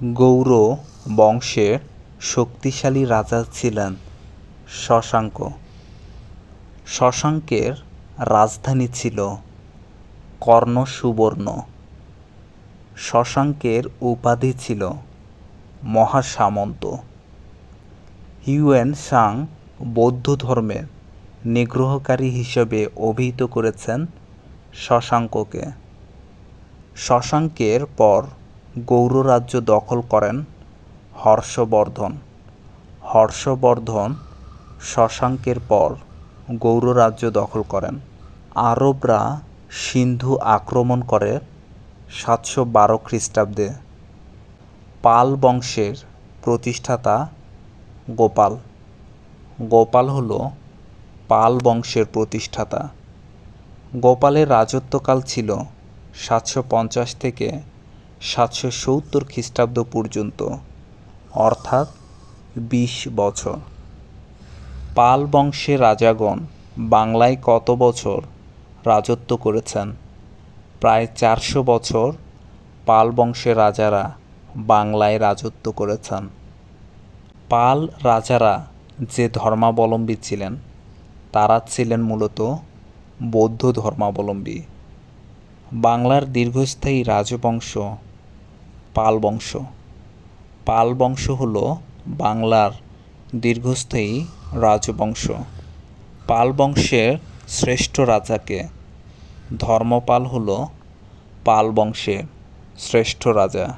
গৌড় বংশের শক্তিশালী রাজা ছিলেন শশাঙ্ক। শশাঙ্কের রাজধানী ছিল কর্ণসুবর্ণ। শশাঙ্কের উপাধি ছিল মহাসামন্ত। হিউয়েন সাং বৌদ্ধ ধর্মের নিগ্রহকারী হিসেবে অভিহিত করেছেন শশাঙ্ককে। শশাঙ্কের পর গৌড় রাজ্য দখল করেন হর্ষবর্ধন। হর্ষবর্ধন শশাঙ্কের পর গৌড় রাজ্য দখল করেন। আরবরা সিন্ধু আক্রমণ করে সাতশো বারো খ্রিস্টাব্দে। পাল বংশের প্রতিষ্ঠাতা গোপাল। গোপাল হল পাল বংশের প্রতিষ্ঠাতা। গোপালের রাজত্বকাল ছিল সাতশো পঞ্চাশ থেকে সাতশো সত্তর খ্রিস্টাব্দ পর্যন্ত, অর্থাৎ বিশ বছর। পাল বংশের রাজাগণ বাংলায় কত বছর রাজত্ব করেছেন? প্রায় চারশো বছর পাল বংশের রাজারা বাংলায় রাজত্ব করেছেন। পাল রাজারা যে ধর্মাবলম্বী ছিলেন, তারা ছিলেন মূলত বৌদ্ধ ধর্মাবলম্বী। বাংলার দীর্ঘস্থায়ী রাজবংশ পাল বংশ। পাল বংশ হল বাংলার দীর্ঘস্থায়ী রাজবংশ। পাল বংশের শ্রেষ্ঠ রাজাকে। ধর্মপাল হল পাল বংশের শ্রেষ্ঠ রাজা।